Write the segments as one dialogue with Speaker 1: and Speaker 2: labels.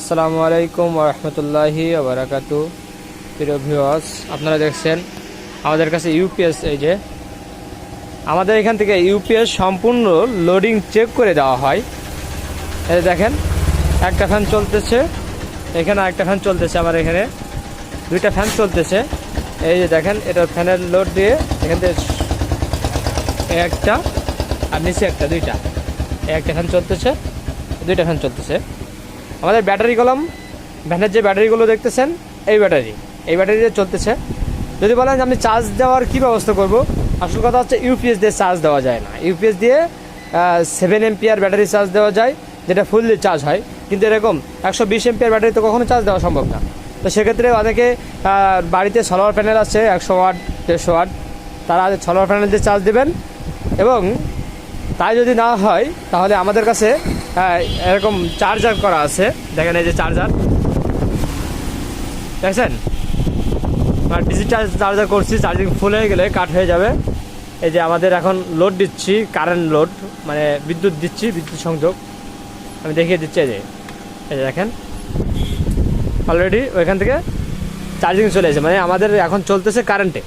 Speaker 1: আসসালামু আলাইকুম রহমতুল্লাহি আবরাকাতু প্রিয় ভিউয়ার্স আপনারা দেখছেন আমাদের কাছে ইউপিএস এই যে, আমাদের এখান থেকে ইউপিএস সম্পূর্ণ লোডিং চেক করে দেওয়া হয়। এই দেখেন, একটা ফ্যান চলতেছে, এখানে একটা ফ্যান চলতেছে আমার এখানে, দুইটা ফ্যান চলতেছে। এই যে দেখেন, এটা ফ্যানের লোড দিয়ে এখান থেকে একটা আর নিচে একটা, দুইটা। একটা ফ্যান চলতেছে, দুইটা ফ্যান চলতেছে। আমাদের ব্যাটারি কলম, ভ্যানের যে ব্যাটারিগুলো দেখতেছেন, এই ব্যাটারি এই ব্যাটারি দিয়ে চলতেছে। যদি বলেন যে আমি চার্জ দেওয়ার কী ব্যবস্থা করব? আসল কথা হচ্ছে ইউপিএস দিয়ে চার্জ দেওয়া যায় না। ইউপিএস দিয়ে সেভেন এমপিআর ব্যাটারি চার্জ দেওয়া যায়, যেটা ফুললি চার্জ হয়। কিন্তু এরকম একশো বিশ এমপিআর ব্যাটারি তো কখনো চার্জ দেওয়া সম্ভব না। তো সেক্ষেত্রে অনেকে বাড়িতে সোলার প্যানেল আছে, একশো ওয়াট, দেড়শো ওয়াট, তারা সোলার প্যানেল দিয়ে চার্জ দেবেন। এবং তাই যদি না হয়, তাহলে আমাদের কাছে এরকম চার্জার করা আছে। দেখেন এই যে চার্জার দেখছেন? আর ডিজিটাল চার্জার করছি চার্জিং ফুল হয়ে গেলে কাট হয়ে যাবে। এই যে আমাদের এখন লোড দিচ্ছি কারেন্ট লোড মানে বিদ্যুৎ দিচ্ছি, বিদ্যুৎ সংযোগ। আমি দেখিয়ে দিচ্ছি এই যে এই যে দেখেন। অলরেডি ওইখান থেকে চার্জিং চলে এসেছে। মানে আমাদের এখন চলতেছে কারেন্টে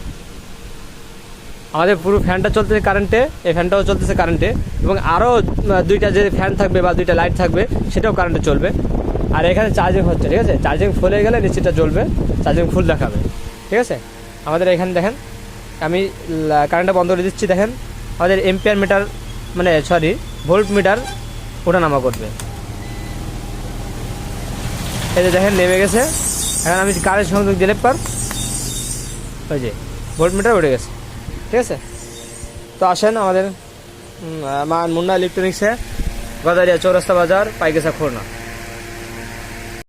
Speaker 1: আমাদের পুরো ফ্যানটা চলতেছে কারেন্টে এই ফ্যানটাও চলতেছে কারেন্টে এবং আরও দুইটা যে ফ্যান থাকবে বা দুইটা লাইট থাকবে, সেটাও কারেন্টে চলবে। আর এখানে চার্জিং হচ্ছে, ঠিক আছে? চার্জিং ফুল হয়ে গেলে নিচেটা জ্বলবে চার্জিং ফুল দেখাবে, ঠিক আছে? আমাদের এখানে দেখেন, আমি কারেন্টটা বন্ধ করে দিচ্ছি, দেখেন? আমাদের এম্পিয়ার মিটার মানে সরি ভোল্ট মিটার ওঠা নামা করবে। এই যে দেখেন, নেমে গেছে। এখন আমি কারেন্ট সংযোগ দিলে পর ওই যে ভোল্ট মিটার উঠে গেছে। ঠিক আছে? তো আসেন আমাদের মান মুন্না ইলেকট্রনিক্সে গদারিয়া চৌরাস্তা বাজার পাইকেসা খুলনা।